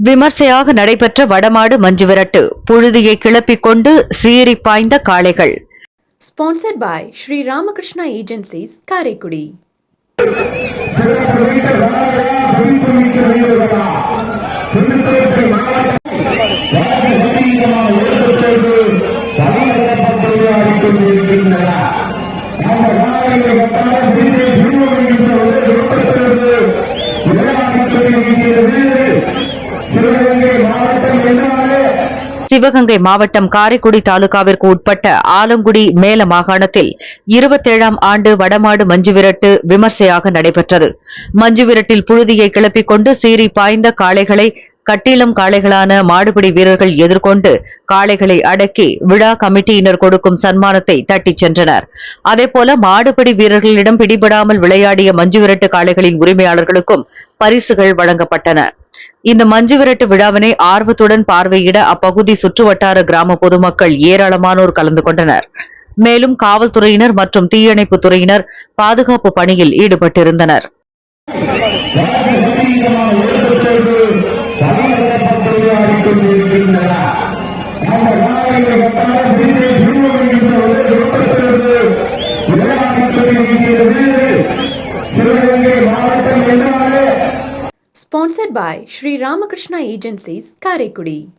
விமர்சையாக நடைபெற்ற வடமாடு மஞ்சுவிரட்டு புழுதியை கிளப்பிக் கொண்டு சீறி பாய்ந்த காளைகள். Sponsored by Sri Ramakrishna Agencies, Karekudi. Sivaganga Sivaganga மாவட்டம் காரைக்குடி தாலுகாவிற்கு உட்பட்ட ஆலங்குடி மேல மாகாணத்தில் இருபத்தேழாம் ஆண்டு வடமாடு மஞ்சுவிரட்டு விமர்சையாக நடைபெற்றது. மஞ்சுவிரட்டில் புழுதியை கிளப்பிக் கொண்டு சீறி பாய்ந்த காளைகளை கட்டிலம் காளைகளான மாடுபிடி வீரர்கள் எதிர்கொண்டு காளைகளை அடக்கி விழா கமிட்டியினர் கொடுக்கும் சன்மானத்தை தட்டிச் சென்றனர். அதேபோல மாடுபிடி வீரர்களிடம் பிடிபடாமல் விளையாடிய மஞ்சுவிரட்டு காளைகளின் உரிமையாளர்களுக்கும் பரிசுகள் வழங்கப்பட்டன. இந்த மஞ்சு விரட்டு விழாவினை ஆர்வத்துடன் பார்வையிட அப்பகுதி சுற்றுவட்டார கிராம பொதுமக்கள் ஏராளமானோர் கலந்து கொண்டனர். மேலும் காவல்துறையினர் மற்றும் தீயணைப்புத் துறையினர் பாதுகாப்பு பணியில் ஈடுபட்டிருந்தனர். Sivaganga Sponsored by Sri Ramakrishna Agencies, Karekudi.